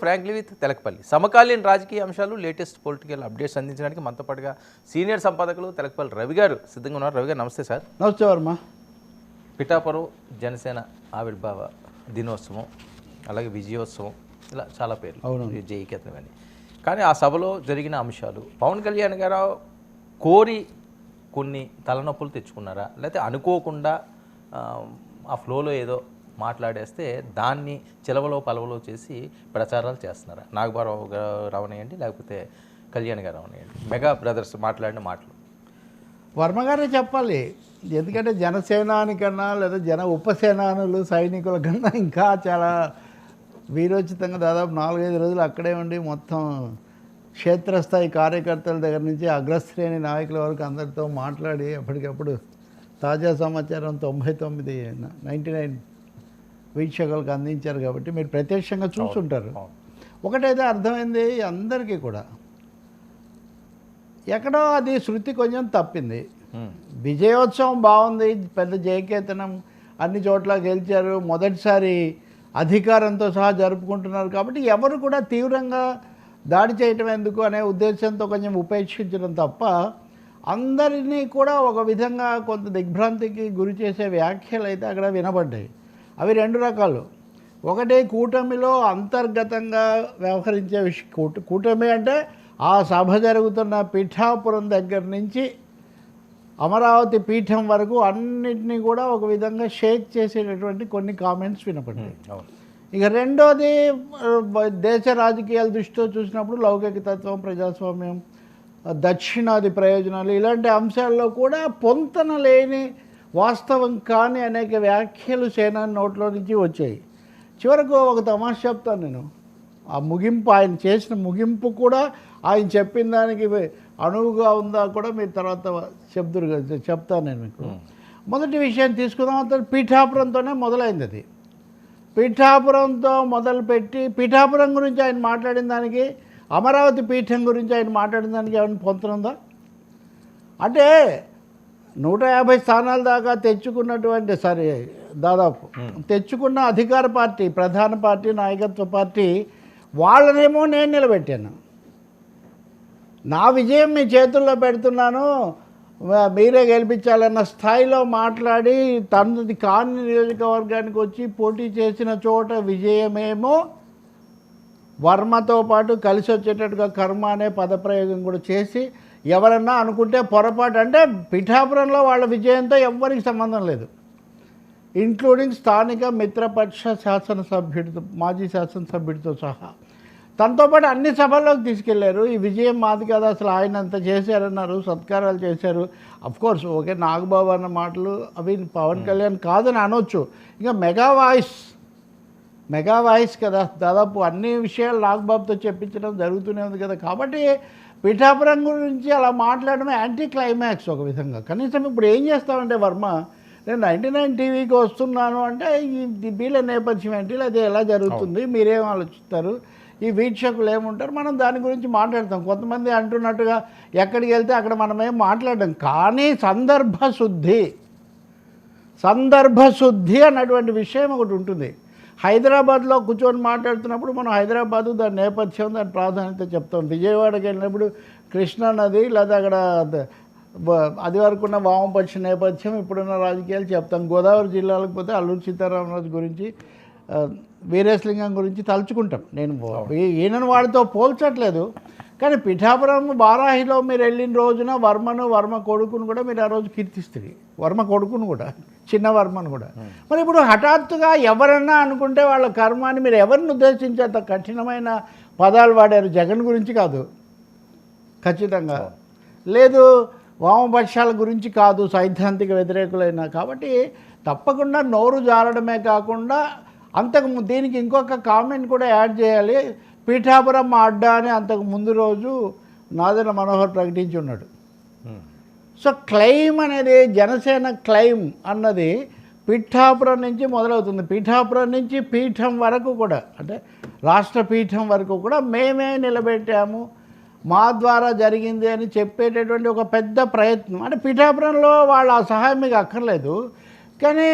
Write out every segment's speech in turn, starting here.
Frankly with Telakapalli సమకాలీన రాజకీయ అంశాలు లేటెస్ట్ పొలిటికల్ అప్డేట్స్ అందించడానికి మనతో పాటుగా సీనియర్ సంపాదకులు తెలకపల్లి రవి గారు సిద్ధంగా ఉన్నారు. రవి గారు నమస్తే సార్. నమస్తే వర్మ. పిఠాపురం జనసేన ఆవిర్భావ దినోత్సవం అలాగే విజయోత్సవం ఇలా చాలా పేర్లు. అవును. జయకేతనం అని కానీ ఆ సభలో జరిగిన అంశాలు పవన్ కళ్యాణ్ గారు కోరి కొన్ని తలనొప్పులు తెచ్చుకున్నారా? లేకపోతే అనుకోకుండా ఆ, ఆ ఫ్లోలో ఏదో మాట్లాడేస్తే దాన్ని చిలవలో పలవలో చేసి ప్రచారాలు చేస్తున్నారా. నాగబారావు గారు లేకపోతే కళ్యాణ్ గారు అవనియండి మెగా బ్రదర్స్ మాట్లాడిన మాటలు. వర్మ గారే చెప్పాలి. ఎందుకంటే జనసేనానికన్నా లేదా జన ఉపసేనానులు సైనికుల కన్నా ఇంకా చాలా వీరోచితంగా దాదాపు నాలుగైదు రోజులు అక్కడే ఉండి మొత్తం క్షేత్రస్థాయి కార్యకర్తల దగ్గర నుంచి అగ్రశ్రేణి నాయకుల వరకు అందరితో మాట్లాడి అప్పటికప్పుడు తాజా సమాచారం తొంభై తొమ్మిది నైంటీ నైన్ వీక్షకులకు అందించారు కాబట్టి మీరు ప్రత్యక్షంగా చూస్తుంటారు. ఒకటైతే అర్థమైంది అందరికీ కూడా ఎక్కడో అది శృతి కొంచెం తప్పింది. విజయోత్సవం బాగుంది పెద్ద జయకేతనం అన్ని చోట్ల గెలిచారు మొదటిసారి అధికారంతో సహా జరుపుకుంటున్నారు కాబట్టి ఎవరు కూడా తీవ్రంగా దాడి చేయటం ఎందుకు అనే ఉద్దేశంతో కొంచెం ఉపేక్షించడం తప్ప అందరినీ కూడా ఒక విధంగా కొంత దిగ్భ్రాంతికి గురి చేసే వ్యాఖ్యలు అయితే అక్కడ వినబడ్డాయి అవి రెండు రకాలు. ఒకటి కూటమిలో అంతర్గతంగా వ్యవహరించే విష కూట కూటమి అంటే ఆ సభ జరుగుతున్న పిఠాపురం దగ్గర నుంచి అమరావతి పీఠం వరకు అన్నిటినీ కూడా ఒక విధంగా షేక్ చేసేటటువంటి కొన్ని కామెంట్స్ వినపడ్డాయి ఇక రెండోది దేశ రాజకీయాల దృష్టితో చూసినప్పుడు లౌకిక తత్వం ప్రజాస్వామ్యం దక్షిణాది ప్రయోజనాలు ఇలాంటి అంశాల్లో కూడా పొంతన లేని వాస్తవం కాని అనేక వ్యాఖ్యలు సేనా నోట్లో నుంచి వచ్చాయి. చివరకు ఒక తమాషా చెప్తాను నేను. ఆ ముగింపు ఆయన చేసిన ముగింపు కూడా ఆయన చెప్పిన దానికి అనువుగా ఉందా కూడా మీరు తర్వాత చెప్తురు చెప్తాను నేను మీకు. మొదటి విషయం తీసుకుందాం అతను పీఠాపురంతోనే మొదలైంది అది. పీఠాపురంతో మొదలుపెట్టి పీఠాపురం గురించి ఆయన మాట్లాడిన దానికి అమరావతి పీఠం గురించి ఆయన మాట్లాడిన దానికి ఏమైనా పొంతనుందా? అంటే నూట యాభై స్థానాల దాకా తెచ్చుకున్నటువంటి సరే దాదాపు తెచ్చుకున్న అధికార పార్టీ ప్రధాన పార్టీ నాయకత్వ పార్టీ వాళ్ళనేమో నేను నిలబెట్టాను. నా విజయం మీ చేతుల్లో పెడుతున్నాను మీరే గెలిపించాలన్న స్థాయిలో మాట్లాడి తనది కాని నియోజకవర్గానికి వచ్చి పోటీ చేసిన చోట విజయమేమో వర్మతో పాటు కలిసి వచ్చేటట్టుగా కర్మ అనే పదప్రయోగం కూడా చేసి ఎవరన్నా అనుకుంటే పొరపాటు అంటే పిఠాపురంలో వాళ్ళ విజయంతో ఎవ్వరికి సంబంధం లేదు. ఇంక్లూడింగ్ స్థానిక మిత్రపక్ష శాసనసభ్యుడితో మాజీ శాసనసభ్యుడితో సహా. తనతో పాటు అన్ని సభల్లోకి తీసుకెళ్ళారు. ఈ విజయం మాది కదా అసలు ఆయన అంత చేశారన్నారు సత్కారాలు చేశారు. కోర్స్ ఓకే నాగబాబు అన్న మాటలు అవి పవన్ కళ్యాణ్ కాదని అనొచ్చు. ఇంకా మెగా వాయిస్ మెగా వాయిస్ కదా. దాదాపు అన్ని విషయాలు నాగబాబుతో చెప్పించడం జరుగుతూనే ఉంది కదా. కాబట్టి పిఠాపురం గురించి అలా మాట్లాడడం యాంటీ క్లైమాక్స్ ఒక విధంగా. కనీసం ఇప్పుడు ఏం చేస్తామంటే వర్మ నేను నైంటీ నైన్ టీవీకి వస్తున్నాను అంటే ఈ వీళ్ళ నేపథ్యం ఏంటి? లేదా ఎలా జరుగుతుంది? మీరేం ఆలోచిస్తారు? ఈ వీక్షకులు ఏముంటారు? మనం దాని గురించి మాట్లాడతాం. కొంతమంది అంటున్నట్టుగా ఎక్కడికి వెళ్తే అక్కడ మనమేం మాట్లాడడం. కానీ సందర్భ శుద్ధి సందర్భ శుద్ధి అన్నటువంటి విషయం ఒకటి ఉంటుంది. హైదరాబాద్లో కూర్చొని మాట్లాడుతున్నప్పుడు మనం హైదరాబాదు దాని నేపథ్యం దాని ప్రాధాన్యత చెప్తాం. విజయవాడకి వెళ్ళినప్పుడు కృష్ణా నది లేదా అక్కడ అది వరకు ఉన్న వామపక్ష నేపథ్యం ఇప్పుడున్న రాజకీయాలు చెప్తాం. గోదావరి జిల్లాలకు పోతే అల్లూరు సీతారామరాజు గురించి వీరేశలింగం గురించి తలుచుకుంటాం. నేను ఈయనను వాడితో పోల్చట్లేదు. కానీ పిఠాపురం బారాహిలో మీరు వెళ్ళిన రోజున వర్మను వర్మ కొడుకును కూడా మీరు ఆ రోజు కీర్తిస్తుంది వర్మ కొడుకును కూడా చిన్న వర్మను కూడా. మరి ఇప్పుడు హఠాత్తుగా ఎవరన్నా అనుకుంటే వాళ్ళ కర్మ అని మీరు ఎవరిని ఉద్దేశించి అంత కఠినమైన పదాలు వాడారు? జగన్ గురించి కాదు. ఖచ్చితంగా. లేదు వామపక్షాల గురించి కాదు సైద్ధాంతిక వ్యతిరేకులైన. కాబట్టి తప్పకుండా నోరు జారడమే కాకుండా అంతకు దీనికి ఇంకొక కామెంట్ కూడా యాడ్ చేయాలి. పీఠాపురం అడ్డా అని అంతకు ముందు రోజు నాదన మనోహర్ ప్రకటించి ఉన్నాడు. ఉమ్. సో క్లెయిమ్ అనేది జనసేన క్లెయిమ్ అన్నది పిఠాపురం నుంచి మొదలవుతుంది. పిఠాపురం నుంచి పీఠం వరకు కూడా అంటే రాష్ట్ర పీఠం వరకు కూడా మేమే నిలబెట్టాము. మా ద్వారా జరిగింది అని చెప్పేటటువంటి ఒక పెద్ద ప్రయత్నం. అంటే పిఠాపురంలో వాళ్ళ ఆ సహాయం మీకు అక్కర్లేదు. కానీ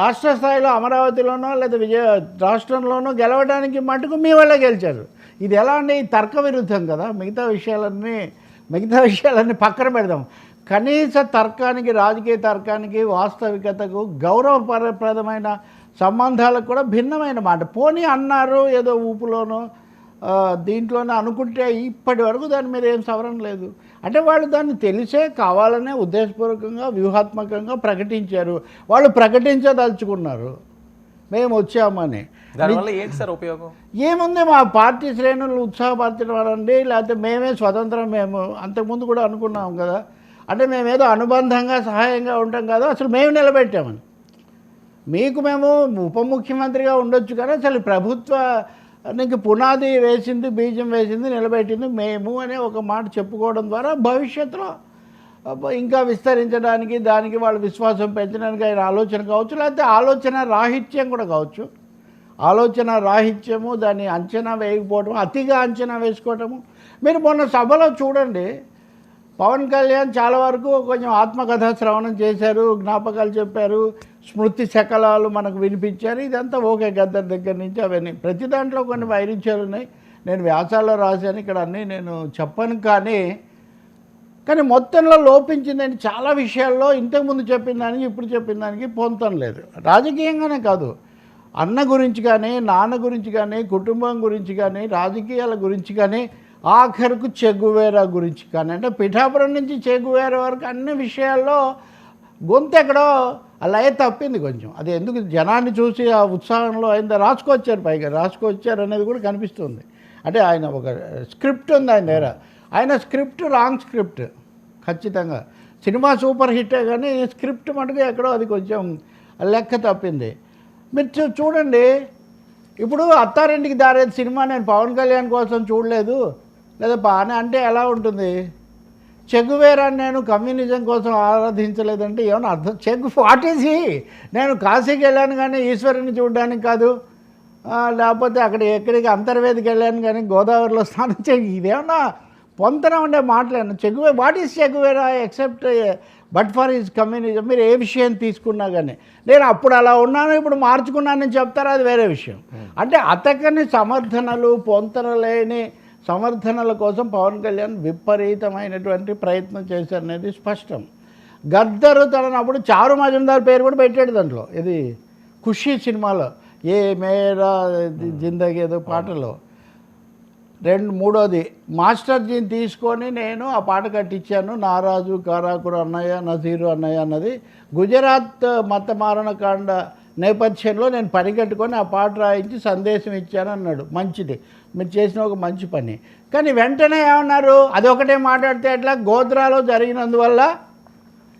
రాష్ట్ర స్థాయిలో అమరావతిలోనో లేదా విజయ రాష్ట్రంలోనో గెలవడానికి మటుకు మీ వల్లే గెలిచారు. ఇది ఎలా అంటే ఈ తర్క విరుద్ధం కదా. మిగతా విషయాలన్నీ మిగతా విషయాలన్నీ పక్కన పెడదాం. కనీస తర్కానికి రాజకీయ తర్కానికి వాస్తవికతకు గౌరవప్రదమైన సంబంధాలకు కూడా భిన్నమైన మాట. పోనీ అన్నారు ఏదో ఊపులోనో దీంట్లోనే అనుకుంటే ఇప్పటి వరకు దాని మీద ఏం సవరణ లేదు. అంటే వాళ్ళు దాన్ని తెలిసే కావాలనే ఉద్దేశపూర్వకంగా వ్యూహాత్మకంగా ప్రకటించారు. వాళ్ళు ప్రకటించదలుచుకున్నారు. మేము వచ్చామని. దానివల్ల ఏంటి సార్ ఉపయోగం? ఏముంది మా పార్టీ శ్రేణులు ఉత్సాహపరచడండి లేకపోతే మేమే స్వతంత్రం మేము అంతకుముందు కూడా అనుకున్నాం కదా. అంటే మేమేదో అనుబంధంగా సహాయంగా ఉంటాం కదా అసలు మేము నిలబెట్టామని. మీకు మేము ఉప ముఖ్యమంత్రిగా ఉండొచ్చు కానీ అసలు నీకు పునాది వేసింది బీజం వేసింది నిలబెట్టింది మేము అనే ఒక మాట చెప్పుకోవడం ద్వారా భవిష్యత్తులో ఇంకా విస్తరించడానికి దానికి వాళ్ళ విశ్వాసం పెంచడానికి ఆయన ఆలోచన కావచ్చు లేకపోతే ఆలోచన రాహిత్యం కూడా కావచ్చు. ఆలోచన రాహిత్యము దాన్ని అంచనా వేయకపోవటం అతిగా అంచనా వేసుకోవటము. మీరు మొన్న సభలో చూడండి పవన్ కళ్యాణ్ చాలా వరకు కొంచెం ఆత్మకథా శ్రవణం చేశారు జ్ఞాపకాలు చెప్పారు స్మృతి శకలాలు మనకు వినిపించారు. ఇదంతా ఓకే గద్దర్ దగ్గర నుంచి అవన్నీ. ప్రతి దాంట్లో కొన్ని వైరుధ్యాలు ఉన్నాయి. నేను వ్యాసాల్లో రాశాను. ఇక్కడ అన్నీ నేను చెప్పను కానీ కానీ మొత్తంలో లోపించిందని చాలా విషయాల్లో ఇంతకుముందు చెప్పిన దానికి ఇప్పుడు చెప్పిన దానికి పొంతం లేదు. రాజకీయంగానే కాదు. అన్న గురించి కానీ నాన్న గురించి కానీ కుటుంబం గురించి కానీ రాజకీయాల గురించి కానీ ఆఖరుకు చెగువేరా గురించి కానీ అంటే పిఠాపురం నుంచి చెగువేరా వరకు అన్ని విషయాల్లో గొంతెక్కడో లయ తప్పింది కొంచెం. అది ఎందుకు జనాన్ని చూసి ఆ ఉత్సాహంలో ఆయన రాసుకొచ్చారు పైగా. రాసుకొచ్చారు అనేది కూడా కనిపిస్తుంది. అంటే ఆయన ఒక స్క్రిప్ట్ ఉంది ఆయన దగ్గర. ఆయన స్క్రిప్ట్ రాంగ్ స్క్రిప్ట్. ఖచ్చితంగా. సినిమా సూపర్ హిట్టే కానీ స్క్రిప్ట్ మటుకు ఎక్కడో అది కొంచెం లెక్క తప్పింది. మీరు చూడండి. ఇప్పుడు అత్తారింటికి దారేది సినిమా. నేను పవన్ కళ్యాణ్ కోసం చూడలేదు. లేదా బాగానే అంటే ఎలా ఉంటుంది? చెగువేరాన్ని నేను కమ్యూనిజం కోసం ఆరాధించలేదంటే ఏమన్నా అర్థం? చెగు వాట్ ఈజ్ హీ నేను కాశీకి వెళ్ళాను కానీ ఈశ్వరుని చూడడానికి కాదు. లేకపోతే అక్కడ ఎక్కడికి అంతర్వేదికి వెళ్ళాను కానీ గోదావరిలో స్నానం చేయి ఇదేమన్నా పొంతన ఉండే మాటలేను చెగువే what is Che Guevara except but for is communism మీరు ఏ విషయం తీసుకున్నా కానీ. నేను అప్పుడు అలా ఉన్నాను ఇప్పుడు మార్చుకున్నానని చెప్తారా? అది వేరే విషయం. అంటే అతకని సమర్థనలు పొంతన లేని సమర్థనల కోసం పవన్ కళ్యాణ్ విపరీతమైనటువంటి ప్రయత్నం చేశారనేది స్పష్టం. గద్దరు తనప్పుడు చారు మజుందార్ పేరు కూడా పెట్టాడు దాంట్లో. ఇది ఖుషీ సినిమాలో. ఏ మేరా జిందగీ ఏదో పాటలో. రెండు మూడోది మాస్టర్జీని తీసుకొని నేను ఆ పాట కట్టించాను. నారాజు కారాకురు అన్నయ్య నజీరు అన్నయ్య అన్నది. గుజరాత్ మత మారణకాండ నేపథ్యంలో నేను పరిగెట్టుకొని ఆ పాట రాయించి సందేశం ఇచ్చాను అన్నాడు. మంచిది. మీరు చేసిన ఒక మంచి పని. కానీ వెంటనే ఏమన్నారు? అదొకటే మాట్లాడితే ఎట్లా? గోత్రాలో జరిగినందువల్ల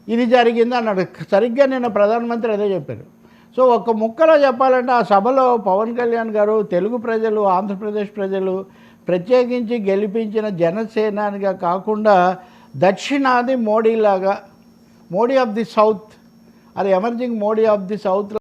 ఇది జరిగింది అన్నాడు. సరిగ్గా నిన్న ప్రధానమంత్రి అదే చెప్పారు. సో ఒక ముక్కలో చెప్పాలంటే ఆ సభలో పవన్ కళ్యాణ్ గారు తెలుగు ప్రజలు ఆంధ్రప్రదేశ్ ప్రజలు ప్రత్యేకించి గెలిపించిన జనసేనానిగా కాకుండా దక్షిణాది మోడీలాగా మోడీ ఆఫ్ ది సౌత్ అది emerging Modi of the south